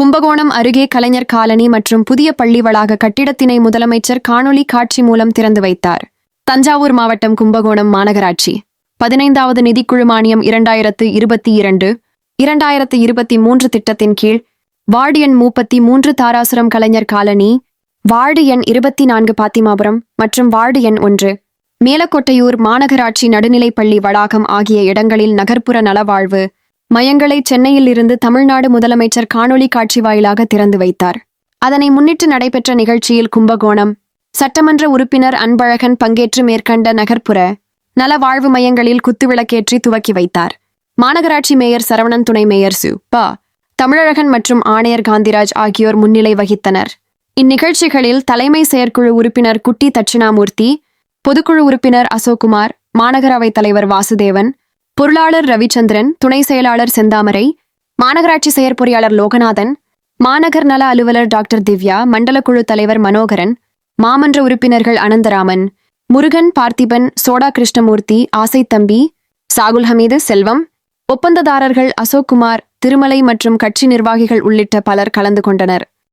கும்பகோணம் அருகே கலைஞர் காலனி மற்றும் புதிய பள்ளி வளாக கட்டிடத்தினை முதலமைச்சர் காணொலி காட்சி மூலம் திறந்து வைத்தார். தஞ்சாவூர் மாவட்டம் கும்பகோணம் மாநகராட்சி. பதினைந்தாவது நிதிக்குழு மானியம் இரண்டாயிரத்து இருபத்தி இரண்டு இரண்டாயிரத்து இருபத்தி மூன்று திட்டத்தின் கீழ் வார்டு எண் முப்பத்தி மூன்று தாராசுரம் கலைஞர் காலனி வார்டு எண் இருபத்தி நான்கு பாத்திமாபுரம் மற்றும் வார்டு எண் ஒன்று மேலக்கொட்டையூர் மாநகராட்சி நடுநிலைப்பள்ளி வளாகம் ஆகிய இடங்களில் நகர்ப்புற நலவாழ்வு மையங்களை சென்னையில் இருந்து தமிழ்நாடு முதலமைச்சர் காணொளி காட்சி வாயிலாக திறந்து வைத்தார். அதனை முன்னிட்டு நடைபெற்ற நிகழ்ச்சியில் கும்பகோணம் சட்டமன்ற உறுப்பினர் அன்பழகன் பங்கேற்று மேற்கண்ட நகர்ப்புற நலவாழ்வு மையங்களில் குத்துவிளக்கேற்றி துவக்கி வைத்தார். மாநகராட்சி மேயர் சரவணன் துணை மேயர் சு. ப. தமிழழகன் மற்றும் ஆணையர் காந்திராஜ் ஆகியோர் முன்னிலை வகித்தனர். இந்நிகழ்ச்சிகளில் தலைமை செயற்குழு உறுப்பினர் குட்டி தட்சிணாமூர்த்தி பொதுக்குழு உறுப்பினர் அசோக்குமார் மாநகரவைத் தலைவர் வாசுதேவன் பொருளாளர் ரவிச்சந்திரன் துணை செயலாளர் செந்தாமரை மாநகராட்சி செயற்பொறியாளர் லோகநாதன் மாநகர் நல அலுவலர் டாக்டர் திவ்யா மண்டல குழு தலைவர் மனோகரன் மாமன்ற உறுப்பினர்கள் அனந்தராமன் முருகன் பார்த்திபன் சோடா கிருஷ்ணமூர்த்தி ஆசைத்தம்பி சாகுல் ஹமீது செல்வம் ஒப்பந்ததாரர்கள் அசோக்குமார் திருமலை மற்றும் கட்சி நிர்வாகிகள் உள்ளிட்ட பலர் கலந்து கொண்டனர்.